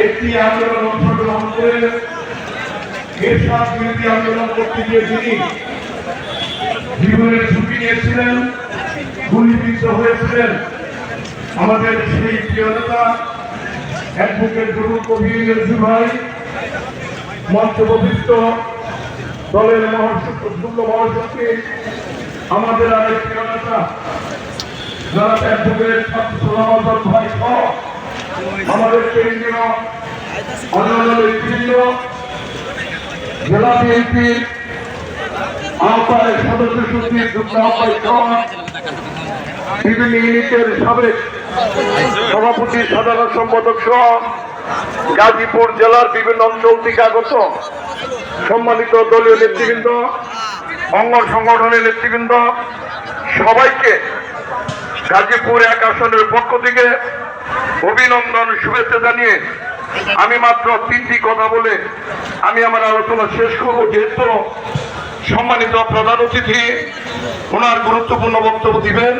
একটি আন্দোলন করে এরশাদ বিরোধী আন্দোলন করতে গিয়ে তিনি জীবনের ঝুঁকি হয়েছিলেন আমাদের সেই প্রিয় নেতা অ্যাডভোকেট গুরুল কবির ভাই মঞ্চপ্রবিষ্ট দলের মহাসূর্য মহাশক্তি আমাদের আরেক নেতা যারা অ্যাডভোকেট ভাই আমাদের কেন্দ্রীয় অন্যান্য নেতৃবৃন্দ জেলা বিএনপির সদস্য সচিব, যুগ্ম বিভিন্ন ইউনিটের সাবেক সভাপতি, সাধারণ সম্পাদক সহ গাজীপুর জেলার বিভিন্ন অঞ্চল থেকে আগত সম্মানিত দলীয় নেতৃবৃন্দ অঙ্গ সংগঠনের নেতৃবৃন্দ, সবাইকে গাজীপুর এক আসনের পক্ষ থেকে অভিনন্দন, শুভেচ্ছা জানিয়ে আমি মাত্র তিনটি কথা বলে আমি আমার আলোচনা শেষ করব। যেহেতু সম্মানিত প্রধান অতিথি, ওনার গুরুত্বপূর্ণ বক্তব্য দিবেন।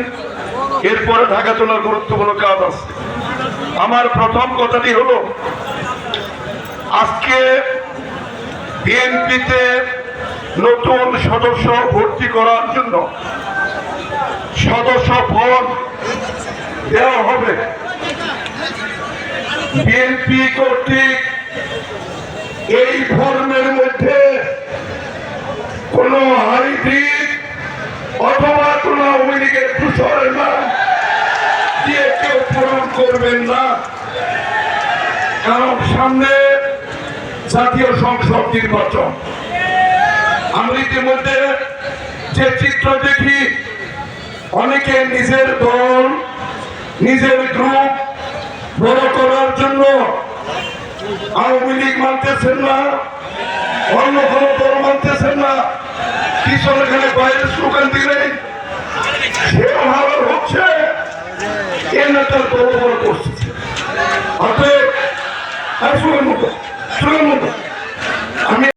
এরপরে ঢাকা তোলার গুরুত্বপূর্ণ কাজ আছে। আমার প্রথম কথাটি হলো, আজকে বিএনপিতে নতুন সদস্য ভর্তি করার জন্য সদস্য পদ দেওয়া হবে। বিএনপি কর্তৃক এই ফর্মের মধ্যে কোন হাইব্রিড অথবা কোন আওয়ামী লীগের তুষার না দিয়ে কেউ পূরণ করবেন না। কারণ সামনে জাতীয় সংসদ নির্বাচন। আমরা ইতিমধ্যে যে চিত্র দেখি, অনেকে নিজের দল, নিজের গ্রুপ বড় করার জন্য আওয়ামী লীগ মানতেছেন না, অন্য কোন দল মানতেছেন না। কিশোর এখানে বাইরে স্লোগান দিলেন এ নেতার বড় বড় করছে অতএব আমি